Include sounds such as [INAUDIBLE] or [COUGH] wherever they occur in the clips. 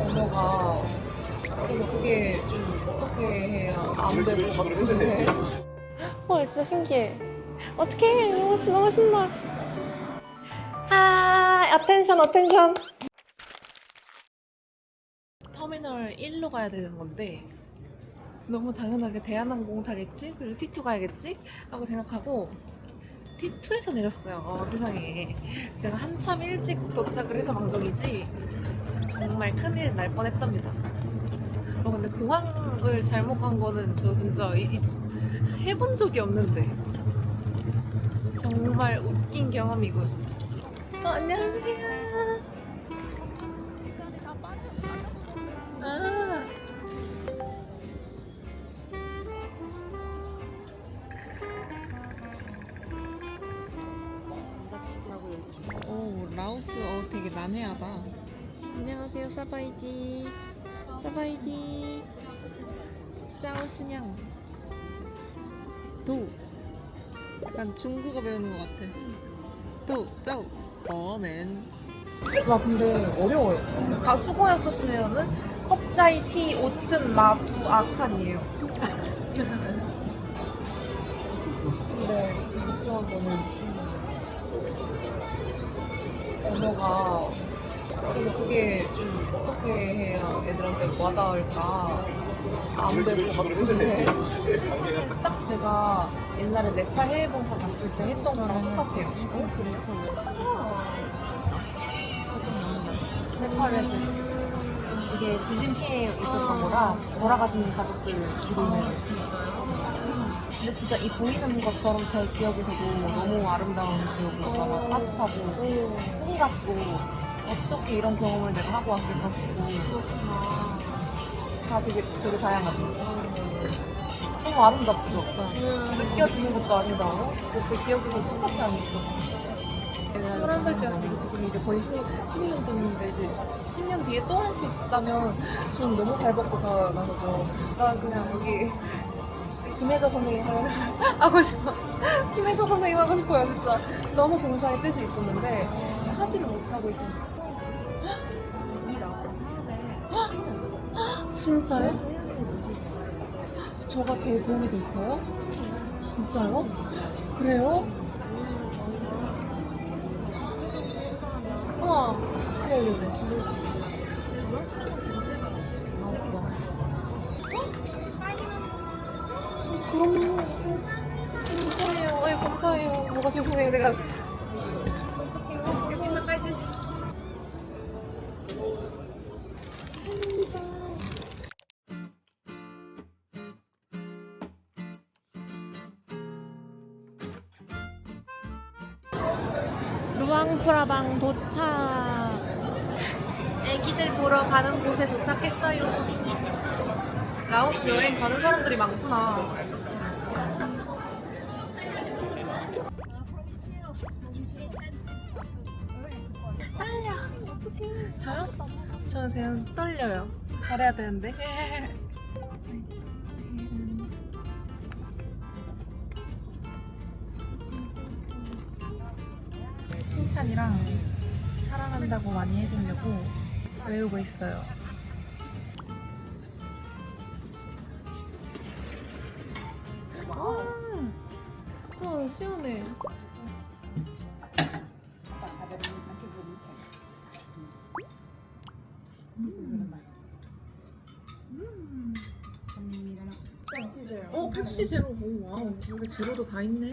언어가 그래서 그게 좀 어떻게 해야 안 될 것 같은데. 헐 진짜 신기해. 어떡해 너무, 너무 신나. 아 어텐션 어텐션 터미널 1로 가야 되는 건데 너무 당연하게 대한항공 타겠지? 그리고 T2 가야겠지? 하고 생각하고 T2에서 내렸어요 어, 세상에. 제가 한참 일찍 도착을 해서 망정이지 정말 큰일 날 뻔했답니다 어, 근데 공항을 잘못 간 거는 저 진짜 이- 이- 해본 적이 없는데 정말 웃긴 경험이군 어, 안녕하세요 아. 오 라오스 어 되게 난해하다. 안녕하세요 사바이디 사바이디 짜오신양 도 약간 중국어 배우는 것 같아. 도 짜오 어맨. 와 근데 어려워요. 가수고야 쓰시면은 컵자이 티 오튼 마두 아칸이에요. 근데 중요한 거는 언어가 그래서 그게 좀 어떻게 해야 애들한테 와닿을까? 안 될 것 같은데. [LAUGHS] 딱 제가 옛날에 네팔 해외봉사 갔을 때 했던 거랑 똑같아요. 네팔 애들 이게 지진 피해 있었던 거라 돌아가신 가족들 기리는 근데 진짜 이 보이는 것처럼 제 기억에서도 너무 아름다운 기억이 너무 따뜻하고 꿈 같고 어떻게 이런 경험을 내가 하고 왔을까 싶고. 다 되게 되게 다양하죠. 너무 아름답죠? 느껴지는 것도 아름다워 근데 제 기억에서 똑같이 안 있어 21살 때였는데 지금 이제 거의 10년, 10년 됐는데 이제 10년 뒤에 또 할 수 있다면 저는 너무 발 벗고 다 나서죠. 나 그냥 여기 김혜자 선생님 [LAUGHS] 하고, 싶어. 김혜자 선생님 하고 싶어요, 진짜. 너무 봉사의 뜻이 있었는데, 하지를 못하고 있어요. 진짜요? 저가 되게 도움이 됐어요? 진짜요? 그래요? 우와, 네네네. 그럼요. 감사해요. 아이 감사해요. 뭐가 죄송해요. 내가 루앙프라방 도착. 애기들 보러 가는 곳에 도착했어요. 라오스 여행 가는 사람들이 많구나. 떨려. 어떡해. 저요? 저는 그냥 떨려요. 잘해야 되는데. [LAUGHS] 칭찬이랑 사랑한다고 많이 해주려고 외우고 있어요. 와, 와 시원해. 어, 펩시 제로. 오, 와우. 여기 제로도 다 있네.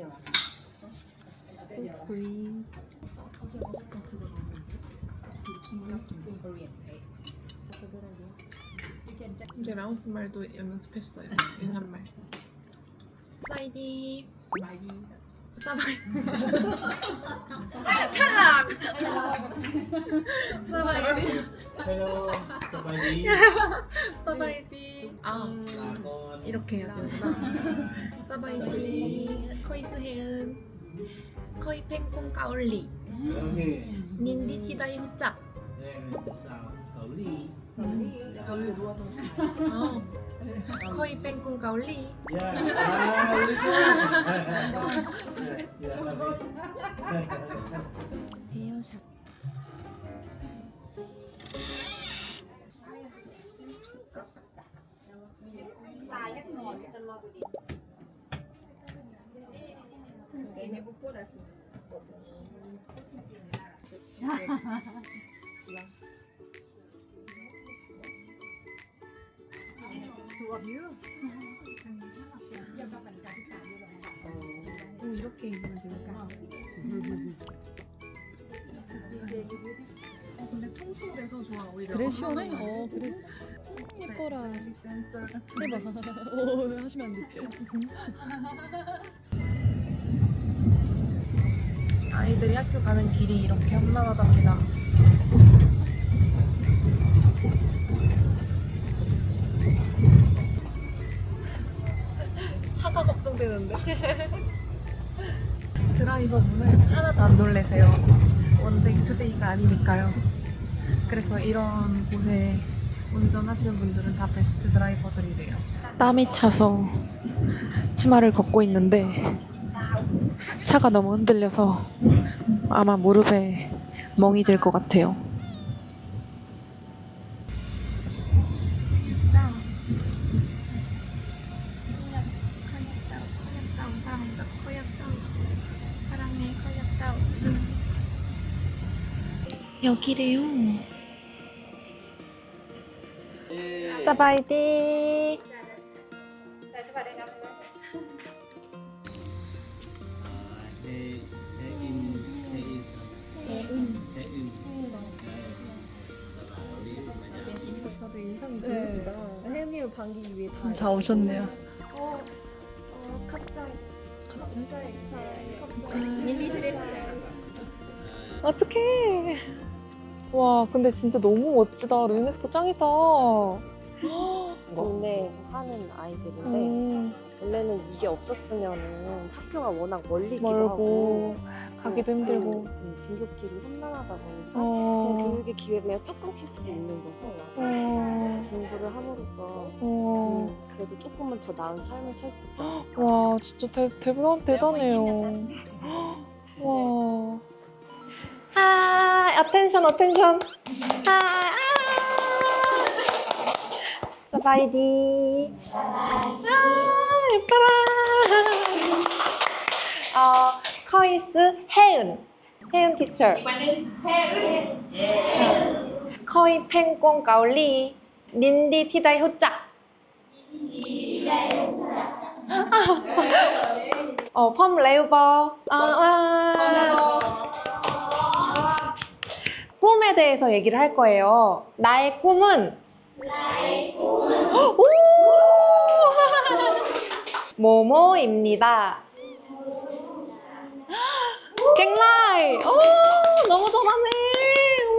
So sweet. 이제 라오스 말도 연습했어요. 인사말. 사이디. 사바이. 탈락. 사바이디. Hello, Sabadi. 사바이디. 아 Lakon. 이렇게 해야 되 สบายดีคอยสเฮนคอยเพลงกงเกาหลีนินดีที่ได้รู้จักเน่เลยสาวเกาหลีเกาหลีแล้วก็รู้ว่คอยเป็นกงเกาหลีอายเที่ยชักตายักหนอนตลอด 이렇게 입으면. 근데 통통돼서 좋아 오히려. 그래 시원해? 어 그래. 예뻐라. 해봐. 오 하시면 안 돼. [LAUGHS] 아이들이 학교 가는 길이 이렇게 험난하답니다. [LAUGHS] 차가 걱정되는데. [LAUGHS] 드라이버 분은 하나도 안 놀래세요. 원데이 투데이가 아니니까요. 그래서 이런 곳에 운전하시는 분들은 다 베스트 드라이버들이래요. 땀이 차서 치마를 걷고 있는데 차가 너무 흔들려서 아마 무릎에 멍이 들 것 같아요. 여기래요. 사바이디. 반기기 위해 다. 다 오셨네요. 어, 어, 갑자기. 갑자기. 어떡해. 와, 근데 진짜 너무 멋지다. 르네스코 짱이다. 동네에서 사는 아이들인데 음, 원래는 이게 없었으면은 학교가 워낙 멀리기도 하고 멀고, 가기도 힘들고. 음, 등교길이 험난하다 보니까 어, 그냥 교육의 뚝 끊길 수도 있는 거서 어, 공부를 함으로써 어. 음, 그래도 조금은 더 나은 삶을 살 수 있죠. 와, 진짜 대, 대단, 대단해요. 와. 아, 어텐션, 어텐션. 아, 아. 사바이디. 아, 예뻐라. 어, 커이스 혜은. 혜은 티처. 커이 팽꽁 가올리. 닌디 티다이 호짜. 어, 펌 레우버. 아, 아. 꿈에 대해서 얘기를 할 거예요. 나의 꿈은 나의 꿈은 오! [LAUGHS] 모모입니다. 갱라이. 오, 너무 잘하네.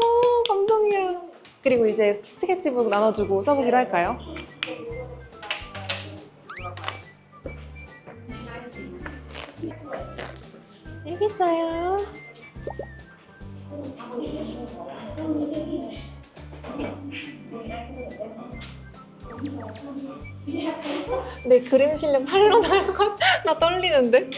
오, 감동이야. 그리고 이제 스케치북 나눠주고 써보기로 할까요? 있어요. 내 그림 실력 팔로 나올 것 같아. 나 떨리는데.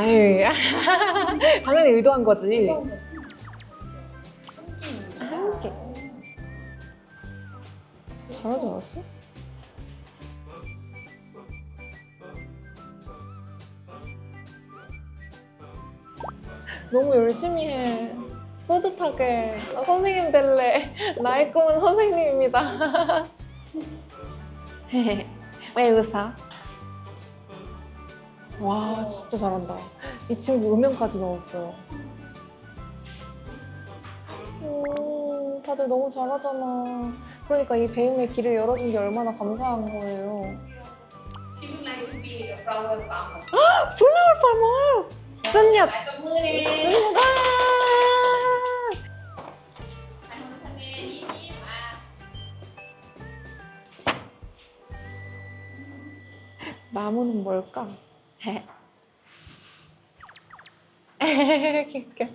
아유, [LAUGHS] 당연히 의도한 거지. 함께. 잘하지 않았어? 너무 열심히 해. 뿌듯하게. 나 선생님 될래. [LAUGHS] 나의 꿈은 선생님입니다. [LAUGHS] 왜 웃어? 와, 진짜 잘한다. 이 친구 음영까지 넣었어요. 오, 다들 너무 잘하잖아. 그러니까 이 배움의 길을 열어준 게 얼마나 감사한 거예요. 플라워 파머! 쓴엿! 쓴엿! 나무는 뭘까? 웃겨.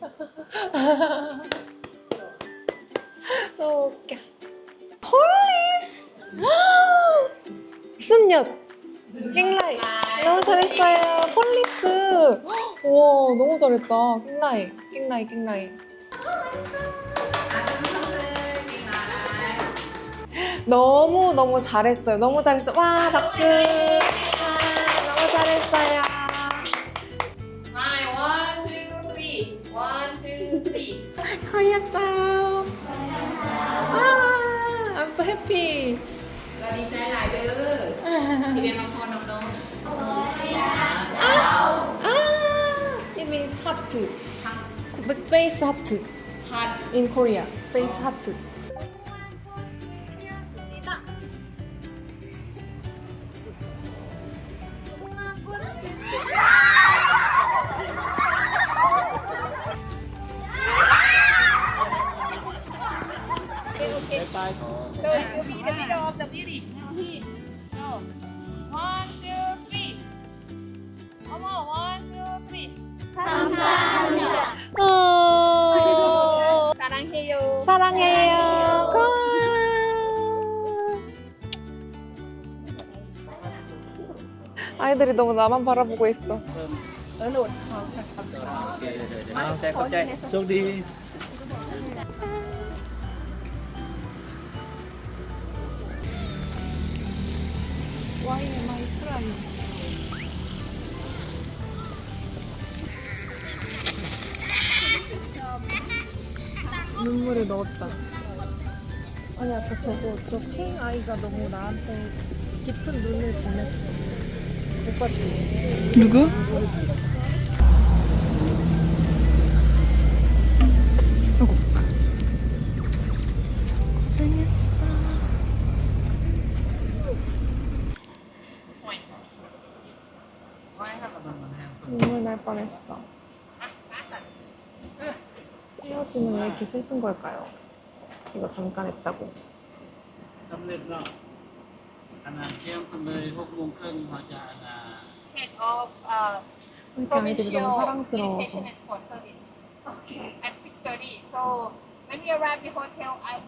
너무 웃겨. 폴리스! 킹라이. 너무 잘했어요. 폴리스. 우와, 너무 잘했다. 킹라이. 킹라이, 킹라이. 너무 너무 잘했어요. 너무 잘했어. 와 박수. 와, 너무 잘했어요. Smile. One, two, three. One, two, three. [LAUGHS] 카이아짱. 아, I'm so happy. [LAUGHS] เราดีใจหลายเด้อที่ได้มาพรน้อง Ah, it means heart. Face heart ๆฮัท in Korea. Face 어, không chạy xuống đi 와인에 많이 풀어요. 눈물을 넣었다. 아니 아까 저거 저핑 아이가 너무 나한테 깊은 눈을 보냈어. 못 봤지? 누구? 하기 슬픈 걸까요? 이거 잠깐 했다고. 삼렙러 하나 체험품을 호구공 큰 화자 head of uh, provincial 경희들이 너무 사랑스러워서. irrigation and sport service at 6.30. So when we arrived the hotel, I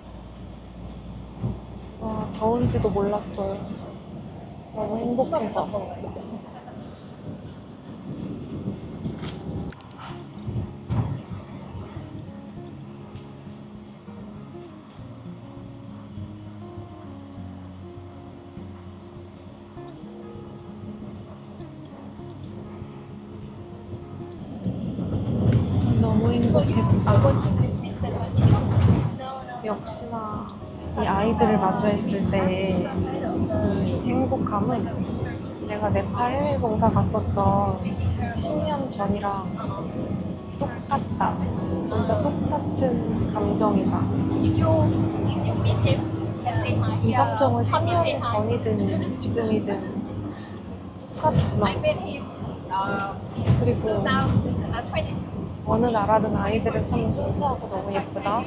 와, 더운지도 몰랐어요. 너무 행복해서. 역시나 이 아이들을 마주했을 때의 이 행복함은 내가 네팔 해외 봉사 갔었던 10년 전이랑 똑같다. 진짜 똑같은 감정이다. 이 감정은 Come and say 10년 hi. 전이든 지금이든 똑같구나. uh, 그리고 2020. 어느 나라든 아이들은 참 순수하고 너무 예쁘다.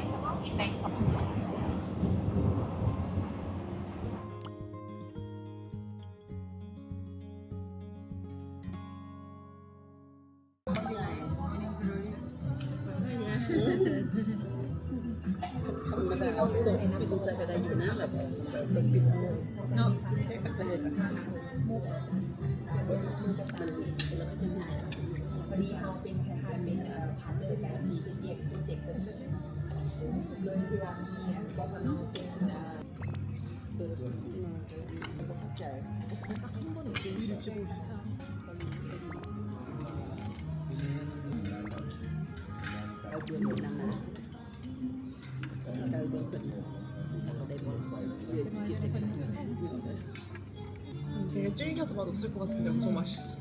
되게 질겨서 맛 없을 것 같은데 엄청 맛있어.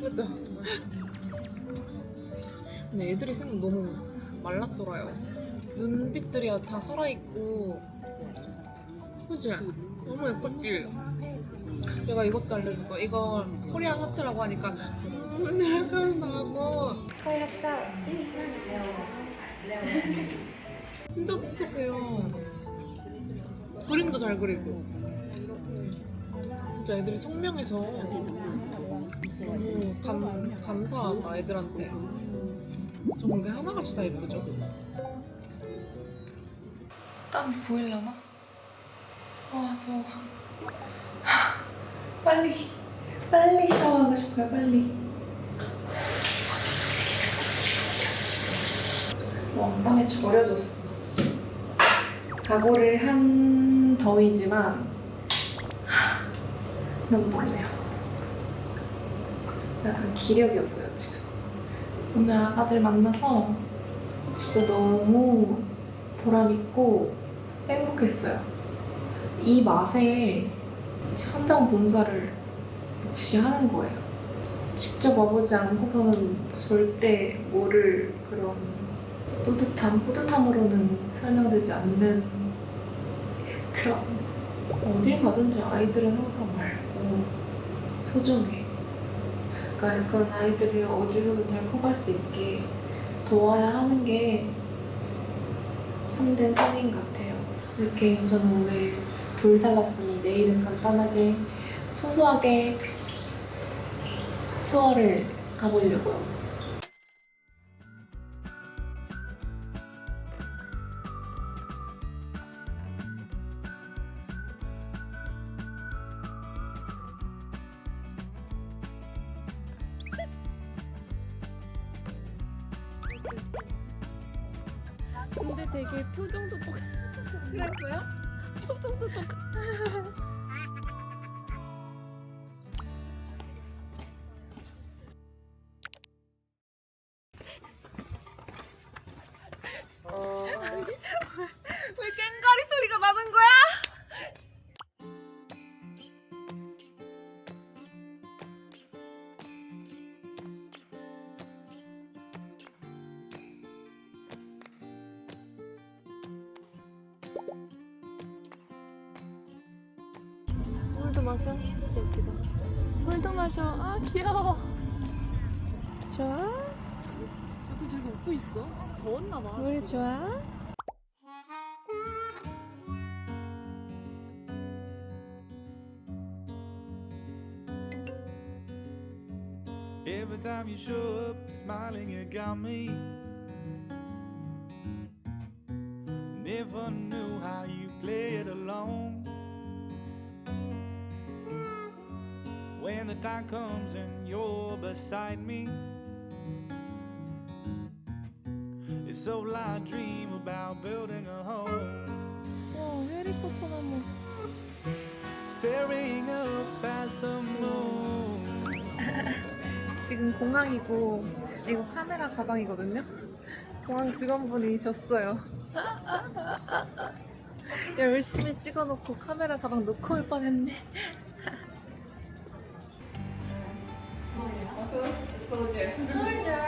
그죠? 근데 애들이 생각 너무 말랐더라요. 눈빛들이 다 살아있고. 그지? 너무 예뻤지? 제가 이것도 알려줄까? 이거 코리안 하트라고 하니까 눈물 생각나고. 하얗다. 진짜 똑똑해요. 그림도 잘 그리고. 진짜 애들이 청명해서 너무 감, 감사하다 애들한테 정말 게 하나같이 다 예쁘죠? 땀이 보이려나? 와 더워 [LAUGHS] 빨리 빨리 샤워하고 싶어요, 빨리. 왕땀에 절여졌어. 각오를 한 더위지만 하, 너무 덥네요. 약간 기력이 없어요, 지금. 오늘 아가들 만나서 진짜 너무 보람있고 행복했어요. 이 맛에 현장 봉사를 역시 하는 거예요. 직접 와보지 않고서는 절대 모를 그런 뿌듯함, 뿌듯함으로는 설명되지 않는 그런 어딜 가든지 아이들은 항상 맑고 소중해. 그러니까 그런 아이들이 어디서든 잘 커갈 수 있게 도와야 하는 게 참된 성인 같아요. 이렇게 저는 오늘 불 살랐으니 내일은 간단하게 소소하게 투어를 가보려고요. 그랬어요? 똑 [LAUGHS] 귀여워. 좋아? 나도 지금 웃고 있어. 더웠나 봐. 물 좋아? Every time you show up smiling, you got me. Never knew how you played along. When the time comes and you're beside me, it's all I dream about building a home. 와 해리포터 나무. Staring up at the moon. 지금 공항이고 이거 카메라 가방이거든요. 공항 직원분이 줬어요. 열심히 찍어놓고 카메라 가방 놓고 올 뻔했네. So, soldier. Soldier.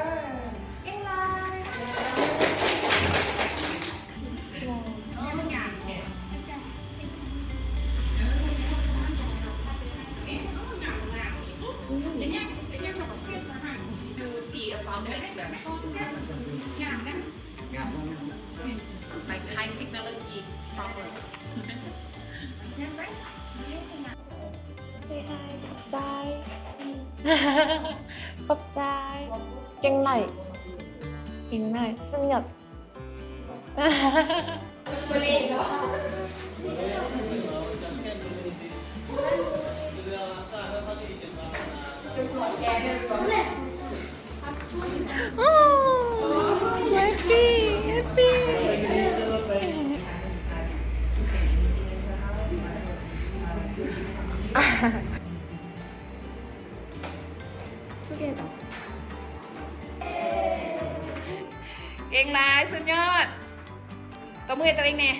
Like high technology software. ไม่อายขอบใจขอบใจ เก่งไหนเก่งไหนสงบคนนี้เนาะเป็นหลอดกเลยหรอ สุดยอดตบมือตัวเองเนี่ย